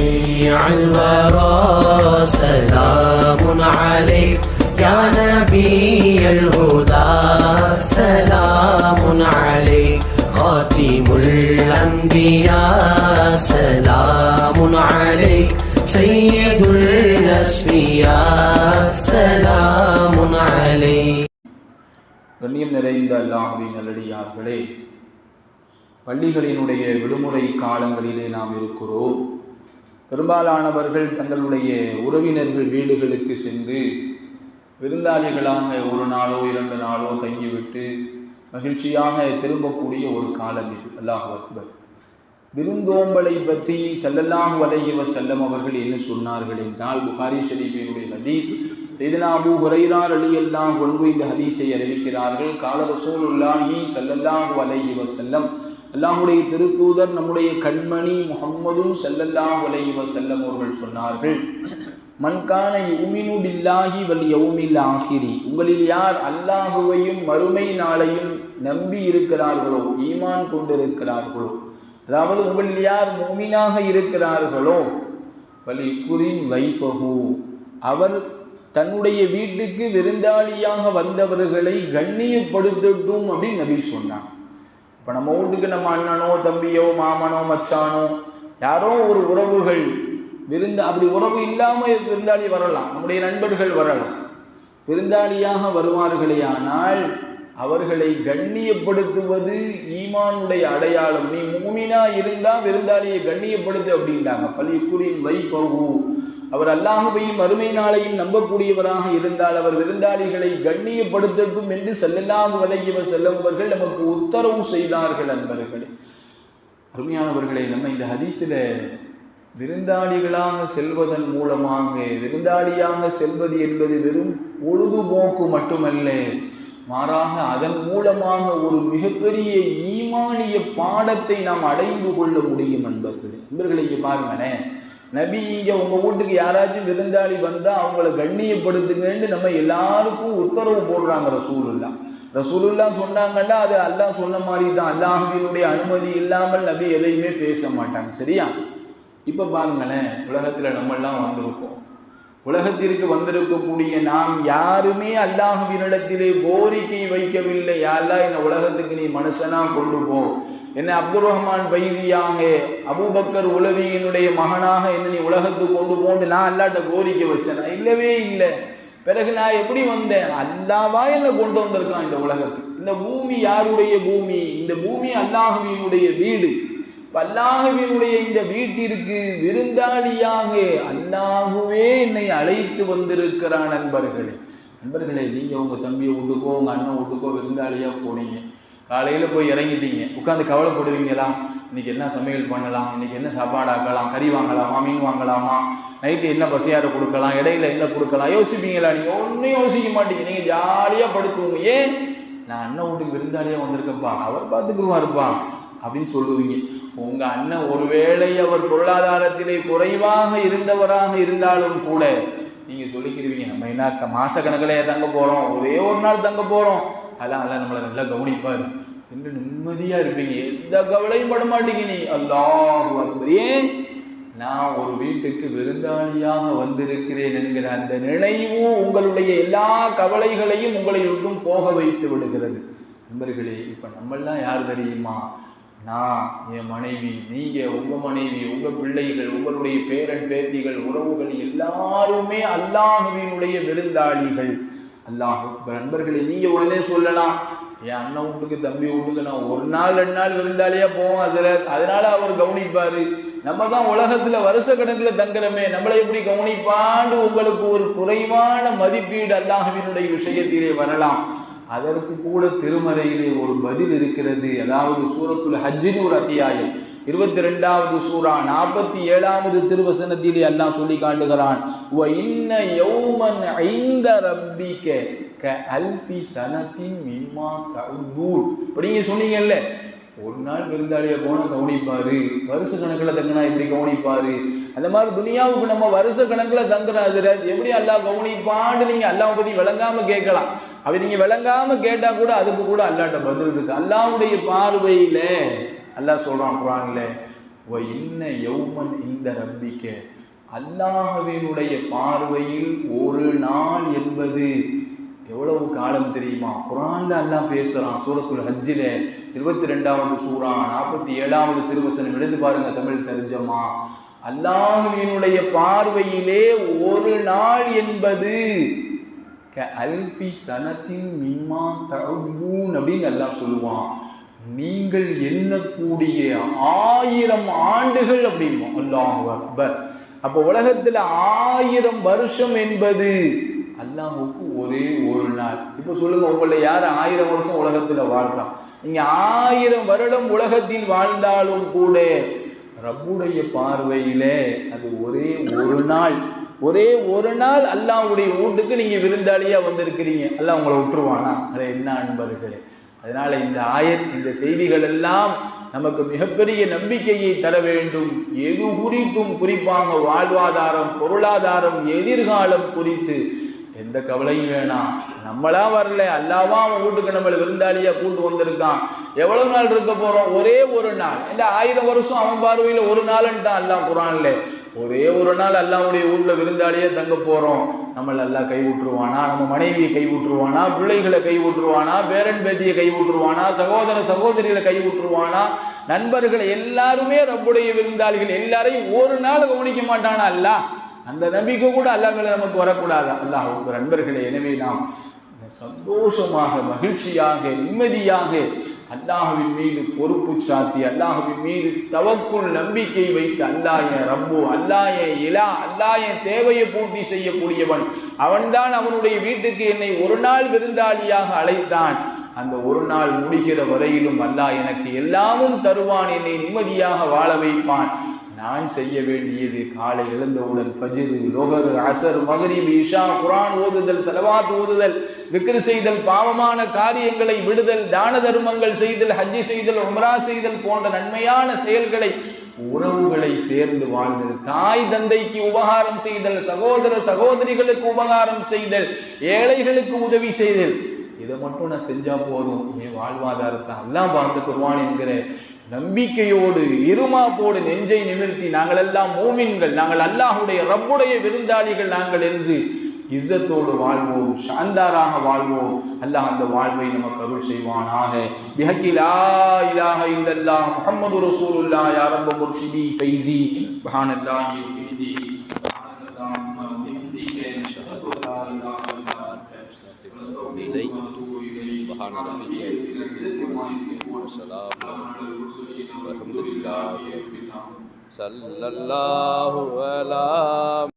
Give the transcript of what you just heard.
شفيع الورى سلام عليك يا نبي الهدى سلام عليك خاتم الأنبياء سلام عليك سيد الأسفياء سلام عليك கண்ணியம் நிறைந்த அல்லாஹுவின் நல்லடியார்களே பள்ளிகளினுடைய விடுமுறை காலங்களிலே நாம் இருக்கிறோம் பெரும்பாலானவர்கள் தங்களுடைய உறவினர்கள் வீடுகளுக்கு சென்று விருந்தாளிகளாக ஒரு நாளோ இரண்டு நாளோ தங்கிவிட்டு மகிழ்ச்சியாக திரும்பக்கூடிய ஒரு காலம் இது. அல்லாஹ் அக்பர். விருந்தோம்பலை பற்றி செல்லல்லாம் வலையவ செல்லம் அவர்கள் என்ன சொன்னார்கள் என்றால் புகாரி ஷரீஃபினுடைய ஹதீஸ் செய்தனா அபூ ஹுரைரார் அலி கொண்டு இந்த ஹதீஸை அறிவிக்கிறார்கள். கால ரசூலுல்லாஹி செல்லல்லாம் அலைஹி செல்லம் அல்லாஹுடைய திருத்தூதர் நம்முடைய கண்மணி முகம்மதும் செல்லல்லா அலைஹி செல்லம் அவர்கள் சொன்னார்கள் மன்கான யூமினு பில்லாஹி வல் யௌமில் ஆஹிரி உங்களில் யார் அல்லாஹுவையும் மறுமை நாளையும் நம்பி இருக்கிறார்களோ ஈமான் கொண்டிருக்கிறார்களோ அதாவது உங்களில் யார் மூமினாக இருக்கிறார்களோ வலி குரின் வைஃபஹு அவர் தன்னுடைய வீட்டுக்கு விருந்தாளியாக வந்தவர்களை கண்ணியப்படுத்தட்டும் அப்படின்னு நபி சொன்னான் இப்போ நம்ம வீட்டுக்கு நம்ம அண்ணனோ தம்பியோ மாமனோ மச்சானோ யாரோ ஒரு உறவுகள் விருந்த அப்படி உறவு இல்லாமல் விருந்தாளி வரலாம். நம்முடைய நண்பர்கள் வரலாம். விருந்தாளியாக வருவார்களே ஆனால் அவர்களை கண்ணியப்படுத்துவது ஈமானுடைய அடையாளம். நீ மூமினா இருந்தால் விருந்தாளியை கண்ணியப்படுத்து அப்படின்ட்டாங்க பள்ளிக்கூடியின் வைப்பகு அவர் அல்லாஹுவையும் அருமை நாளையும் நம்பக்கூடியவராக இருந்தால் அவர் விருந்தாளிகளை கண்ணியப்படுத்தட்டும் என்று செல்லல்லாஹு வலையவ செல்லவர்கள் நமக்கு உத்தரவு செய்தார்கள் அன்பர்களே. அருமையானவர்களை நம்ம இந்த ஹதீஸில் விருந்தாளிகளாக செல்வதன் மூலமாக விருந்தாளியாக செல்வது என்பது வெறும் பொழுதுபோக்கு மட்டுமல்ல மாறாக அதன் மூலமாக ஒரு மிகப்பெரிய ஈமானிய பாடத்தை நாம் அடைந்து கொள்ள முடியும் நண்பர்களே நண்பர்களை பாருங்களேன். நபி இங்கே உங்கள் வீட்டுக்கு யாராச்சும் விருந்தாளி வந்தால் அவங்கள கண்ணியப்படுத்துங்கன்னு நம்ம எல்லாருக்கும் உத்தரவு போடுறாங்க ரசூலுல்லா. ரசூலுல்லா சொன்னாங்கன்னா அது அல்லாஹ் சொன்ன மாதிரி தான் அல்லாஹினுடைய அனுமதி இல்லாமல் நபி எதையுமே பேச மாட்டாங்க. சரியா? இப்போ பாருங்களேன் உலகத்தில் நம்மெல்லாம் வந்திருக்கோம். உலகத்திற்கு வந்திருக்கக்கூடிய நாம் யாருமே அல்லாஹுவினிடத்திலே கோரிக்கை வைக்கவில்லை. யாரெல்லாம் இந்த உலகத்துக்கு நீ மனுஷனா கொண்டு போ. என்ன அப்துல் ரஹ்மான் பைதியாக அபூபக்கர் உலவியினுடைய மகனாக என்ன நீ உலகத்துக்கு கொண்டு போண்டு நான் அல்லாட்ட கோரிக்கை வச்சேன். இல்லவே இல்லை. பிறகு நான் எப்படி வந்தேன்? அல்லாவா என்ன கொண்டு வந்திருக்கான் இந்த உலகத்துக்கு. இந்த பூமி யாருடைய பூமி? இந்த பூமி அல்லாஹுவினுடைய வீடு. அல்லாஹுவினுடைய இந்த வீட்டிற்கு விருந்தாளியாக அல்லாஹுவே என்னை அழைத்து வந்திருக்கிறான் நண்பர்களே. நண்பர்களே நீங்கள் உங்கள் தம்பியை வீட்டுக்கோ உங்கள் அண்ணன் வீட்டுக்கோ விருந்தாளியாக போனீங்க. காலையில் போய் இறங்கிட்டீங்க. உட்காந்து கவலைப்படுவீங்களா இன்னைக்கு என்ன சமையல் பண்ணலாம்? இன்னைக்கு என்ன சாப்பாடு ஆக்கலாம்? கறி வாங்கலாமா? மீன் வாங்கலாமா? நைட்டு என்ன பசியார கொடுக்கலாம்? இடையில என்ன கொடுக்கலாம்? யோசிப்பீங்களா நீங்கள் ஒன்றும் யோசிக்க மாட்டீங்க. நீங்கள் ஜாலியாக படுத்துவோங்க ஏன்? நான் அண்ணன் வீட்டுக்கு விருந்தாளியாக வந்திருக்கப்பா அவர் பார்த்துக்குருவாருப்பா அப்படின்னு சொல்லுவீங்க. உங்கள் அண்ணன் ஒருவேளை அவர் பொருளாதாரத்திலே குறைவாக இருந்தவராக இருந்தாலும் கூட நீங்கள் சொல்லிக்கிறீங்க நம்ம என்ன மாச கணக்கில் தங்க போகிறோம் ஒரே ஒரு நாள் தங்க போகிறோம் அதெல்லாம் அல்ல நம்மளை நல்லா கவனிப்பாரு என்று நிம்மதியாக இருப்பீங்க. எந்த கவலையும் பட மாட்டீங்க நீ. அல்லாஹ் அக்பர் நான் ஒரு வீட்டுக்கு விருந்தாளியாக வந்திருக்கிறேன் என்கிற அந்த நினைவும் உங்களுடைய எல்லா கவலைகளையும் உங்களை விட்டும் போக வைத்து விடுகிறது. நண்பர்களே இப்போ நம்மெல்லாம் யார் தெரியுமா? நான் என் மனைவி நீங்கள் உங்கள் மனைவி உங்கள் பிள்ளைகள் உங்களுடைய பேரன் பேத்திகள் உறவுகள் எல்லாருமே அல்லாஹுவினுடைய விருந்தாளிகள். அல்லாஹ் நண்பர்களே நீங்கள் உடனே சொல்லலாம். என் அண்ணன் வீட்டுக்கு தம்பி வீட்டுக்கு நான் ஒரு நாள் ரெண்டு நாள் விருந்தாலேயே போவோம் அதில் அதனால அவர் கவனிப்பார். நம்ம தான் உலகத்தில் வருஷ கணக்கில் தங்குறமே. நம்மளை எப்படி கவனிப்பான்னு உங்களுக்கு ஒரு குறைவான மதிப்பீடு அல்லாஹவினுடைய விஷயத்திலே வரலாம். அதற்கு கூட திருமறையிலே ஒரு பதில் இருக்கிறது. அதாவது சூரத்துல் ஹஜ்ஜின் ஒரு அத்தியாயம். இருபத்தி ரெண்டாவது சூரா நாற்பத்தி ஏழாவது திருவசனத்திலே எல்லாம் சொல்லி காட்டுகிறான் "வ ஐந்த க அல்ஃபி சனத்தின் சொன்னீங்கல்ல ஒரு நாள் விருந்தாளியை போன கவனிப்பாரு வருஷ கணக்கில் தங்கினா எப்படி கவனிப்பாரு? அந்த மாதிரி துனியாவுக்கு நம்ம வருஷ கணக்கில் தங்குறாது எப்படி அல்லாஹ் கவனிப்பான்னு நீங்க அல்லாவை பத்தி விளங்காம கேட்கலாம். அப்படி நீங்க விளங்காம கேட்டா கூட அதுக்கு கூட அல்லாட்ட பதில் இருக்கு. அல்லாவுடைய பார்வையில அல்லாஹ் சொல்கிறான் குரானில் ஓ இன்ன யௌமன் இந்த ரப்பிக்க. அல்லாஹவினுடைய பார்வையில் ஒரு நாள் என்பது எவ்வளவு காலம் தெரியுமா? குரான்ல அல்லாஹ் பேசுறான் சூரத்துல் ஹஜ்ஜில இருபத்தி ரெண்டாவது சூரா நாற்பத்தி ஏழாவது திருவசனம். எழுந்து பாருங்க தமிழ் தெரிஞ்சமா. அல்லாஹ்வினுடைய பார்வையிலே ஒரு நாள் என்பது க அல்பி சனத்தின் மிம்மா தகுன் அப்படின்னு எல்லாம் சொல்லுவான். நீங்கள் எண்ணக்கூடிய ஆயிரம் ஆண்டுகள் அப்படிம்போம் அல்லாஹ் அக்பர். அப்போ உலகத்துல ஆயிரம் வருஷம் என்பது அல்லாஹுக்கு ஒரே ஒரு நாள். இப்போ சொல்லுங்க உங்களை யார் ஆயிரம் வருஷம் உலகத்துல வாழ்றான் நீங்க ஆயிரம் வருடம் உலகத்தில் வாழ்ந்தாலும் கூட ரப்புடைய பார்வையிலே அது ஒரே ஒரு நாள். ஒரே ஒரு நாள் அல்லாஹ்வுடைய வீட்டுக்கு நீங்க விருந்தாளியா வந்திருக்கிறீங்க. அல்லாஹ் உங்களை விட்டுருவானா? அதை என்ன அன்பர்களே. அதனால் இந்த ஆயத் இந்த செய்திகள் எல்லாம் நமக்கு மிகப்பெரிய நம்பிக்கையை தர வேண்டும். எது குறித்தும் குறிப்பாக வாழ்வாதாரம் பொருளாதாரம் எதிர்காலம் குறித்து எந்த கவலையும் வேணாம். நம்மளா வரல அல்லாவா அவன் வீட்டுக்கு நம்மளை விருந்தாளியா கூட்டு வந்திருக்கான். எவ்வளவு நாள் இருக்க போறோம்? ஒரே ஒரு நாள். இல்ல ஆயிரம் வருஷம் அவன் பார்வையில ஒரு நாள்ன்ட்டான் அல்லாஹ் குரான்ல ஒரே ஒரு நாள் அல்லாவுடைய ஊரில் விருந்தாளியே தங்க போகிறோம் நம்மளை எல்லாம் கை விட்டுருவானா நம்ம மனைவியை கை விட்டுருவானா பிள்ளைகளை கை விட்டுருவானா பேரன் பேத்தியை கை விட்டுருவானா சகோதர சகோதரிகளை கை விட்டுருவானா நண்பர்களை எல்லாருமே ரப்புடைய விருந்தாளிகள். எல்லாரையும் ஒரு நாள் கவனிக்க மாட்டானா? அல்லாஹ். அந்த நம்பிக்கை கூட அல்லாஹ் நமக்கு வரக்கூடாது. அல்லாஹ் உங்கள் நண்பர்களே எனவே நாம் சந்தோஷமாக மகிழ்ச்சியாக நிம்மதியாக அல்லாஹுவின் மீது பொறுப்பு சாத்தி அல்லாஹுவின் மீது தவக்குள் நம்பிக்கை வைத்து அல்லாய ரம்பு ரப்பு அல்லாஹ் இலா அல்லாய தேவையை பூர்த்தி செய்யக்கூடியவன். அவன்தான் அவனுடைய வீட்டுக்கு என்னை ஒரு நாள் விருந்தாளியாக அழைத்தான். அந்த ஒரு நாள் முடிகிற வரையிலும் அல்லாஹ் எனக்கு எல்லாமும் தருவான் என்னை நிம்மதியாக வாழ வைப்பான். நான் செய்ய வேண்டியது காலை எழுந்தவுடன் ஃபஜிரு லோகர் அசர் மகரிப் இஷா குரான் ஓதுதல் செலவாத் ஓதுதல் விக்ரு செய்தல் பாவமான காரியங்களை விடுதல் தான தர்மங்கள் செய்தல் ஹஜ்ஜி செய்தல் உம்ரா செய்தல் போன்ற நன்மையான செயல்களை உறவுகளை சேர்ந்து வாழ்ந்தது. தாய் தந்தைக்கு உபகாரம் செய்தல் சகோதர சகோதரிகளுக்கு உபகாரம் செய்தல் ஏழைகளுக்கு உதவி செய்தல். இதை மட்டும் நான் செஞ்சா போதும். என் வாழ்வாதாரத்தை எல்லாம் பார்த்துக்குருவான் என்கிற நம்பிக்கையோடு இருமாப்போடு நெஞ்சை நிமிர்த்தி நாங்கள் எல்லாம் மூமின்கள் நாங்கள் அல்லாஹுடைய ரப்புடைய விருந்தாளிகள் நாங்கள் என்று இஸ்ஸத்தோடு வாழ்வோம் ஷாந்தாராக வாழ்வோம். அல்லாஹ் அந்த வாழ்வை நமக்கு அருள் செய்வானாக. பிஹக்கிலா இலாஹ இல்லல்லாஹ் முஹம்மது ரசூலுல்லாஹ் யா ரப்ப முர்ஷிதி ஃபைசி சுப்ஹானல்லாஹி வ சுப்ஹானல்லாஹி سبحان اللہ